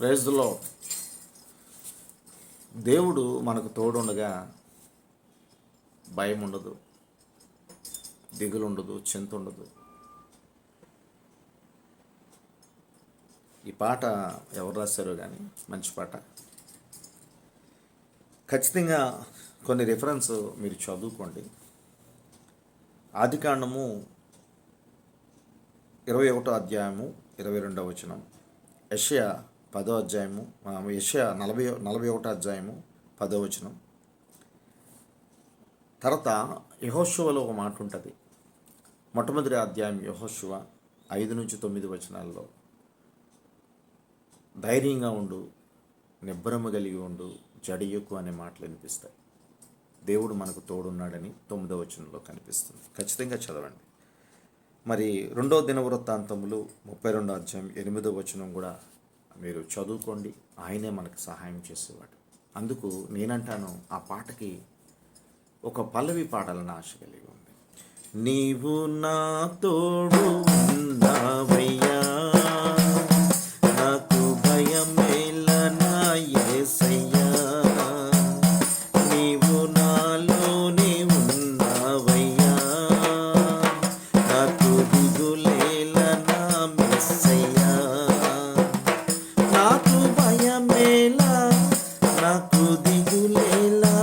ప్రైజ్లో దేవుడు మనకు తోడుండగా భయం ఉండదు దిగులు ఉండదు చింత ఉండదు ఈ పాట ఎవరు రాశారో కానీ మంచి పాట. ఖచ్చితంగా కొన్ని రిఫరెన్స్ మీరు చదువుకోండి. ఆదికాండము ఇరవై ఒకటో అధ్యాయము ఇరవై రెండవ వచనం. యషయా పదో అధ్యాయము ఆ, నలభై నలభై ఒకటో అధ్యాయము పదో వచనం. తర్వాత యహోశువలో ఒక మాట ఉంటుంది. మొట్టమొదటి అధ్యాయం యహోశువ ఐదు నుంచి తొమ్మిది వచనాల్లో ధైర్యంగా ఉండు నిబ్బరము కలిగి ఉండు జడియకు అనే మాటలు వినిపిస్తాయి. దేవుడు మనకు తోడున్నాడని తొమ్మిదో వచనంలో కనిపిస్తుంది. ఖచ్చితంగా చదవండి. మరి రెండో దినవృత్తాంతములు ముప్పై రెండో అధ్యాయం ఎనిమిదో వచనం కూడా మీరు చదువుకోండి. ఆయనే మనకు సహాయం చేసేవాడు. అందుకు నేనంటాను ఆ పాటకి ఒక పల్లవి పాడాలని ఆశ కలిగి ఉంది. నీవు నా తోడు ఉన్నావయ్యా. భయమేలా నాకు దిగులేలా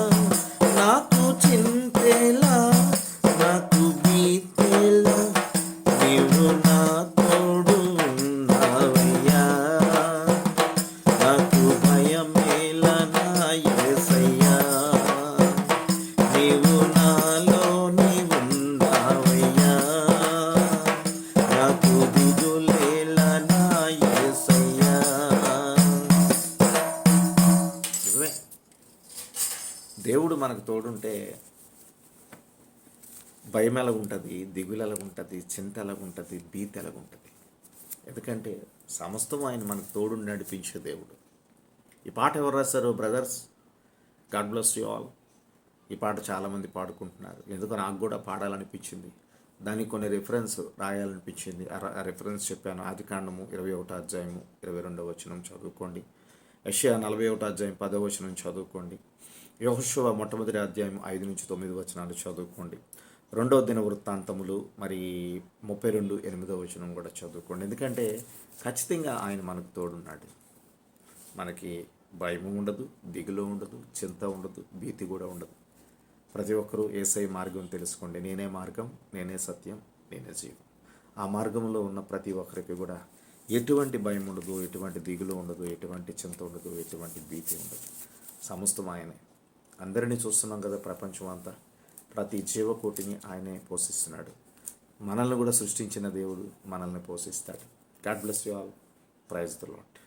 నాకు చింతేలా నాకు బీతేలా నీవు నా తోడు ఉన్నావయ్యా. నాకు భయమేలా నా యేసయ్యా. నీవు నాలోని ఉన్నావయ్యా. నాకు దేవుడు మనకు తోడుంటే భయం ఎలాగుంటుంది దిగులు ఎలాగుంటుంది చింత ఎలాగుంటుంది భీతి ఎలాగుంటుంది? ఎందుకంటే సమస్తం ఆయన మనకు తోడు నడిపించే దేవుడు. ఈ పాట ఎవరు రాశారు brothers? God bless you all. ఈ పాట చాలామంది పాడుకుంటున్నారు. ఎందుకు నాకు కూడా పాడాలనిపించింది. దానికి కొన్ని రిఫరెన్స్ రాయాలనిపించింది. ఆ రిఫరెన్స్ చెప్పాను. ఆది కాండము ఇరవై ఒకటో అధ్యాయము ఇరవై రెండవ వచనం చదువుకోండి. యషయా నలభై ఒకటో అధ్యాయం పదో వచనం చదువుకోండి. యహోశువ మొట్టమొదటి అధ్యాయం ఐదు నుంచి తొమ్మిది వచనాలు చదువుకోండి. రెండవ దిన వృత్తాంతములు మరి ముప్పై రెండు ఎనిమిదో వచనం కూడా చదువుకోండి. ఎందుకంటే ఖచ్చితంగా ఆయన మనకు తోడున్నాడు. మనకి భయం ఉండదు దిగులు ఉండదు చింత ఉండదు భీతి కూడా ఉండదు. ప్రతి ఒక్కరూ ఏసై మార్గం తెలుసుకోండి. నేనే మార్గం నేనే సత్యం నేనే జీవం. ఆ మార్గంలో ఉన్న ప్రతి ఒక్కరికి కూడా ఎటువంటి భయం ఉండదు ఎటువంటి దిగులు ఉండదు ఎటువంటి చింత ఉండదు ఎటువంటి భీతి ఉండదు. సమస్తం ఆయనే. అందరినీ చూస్తున్నాం కదా ప్రపంచం అంతా. ప్రతి జీవకోటిని ఆయనే పోషిస్తున్నాడు. మనల్ని కూడా సృష్టించిన దేవుడు మనల్ని పోషిస్తాడు. God bless you all. Praise the Lord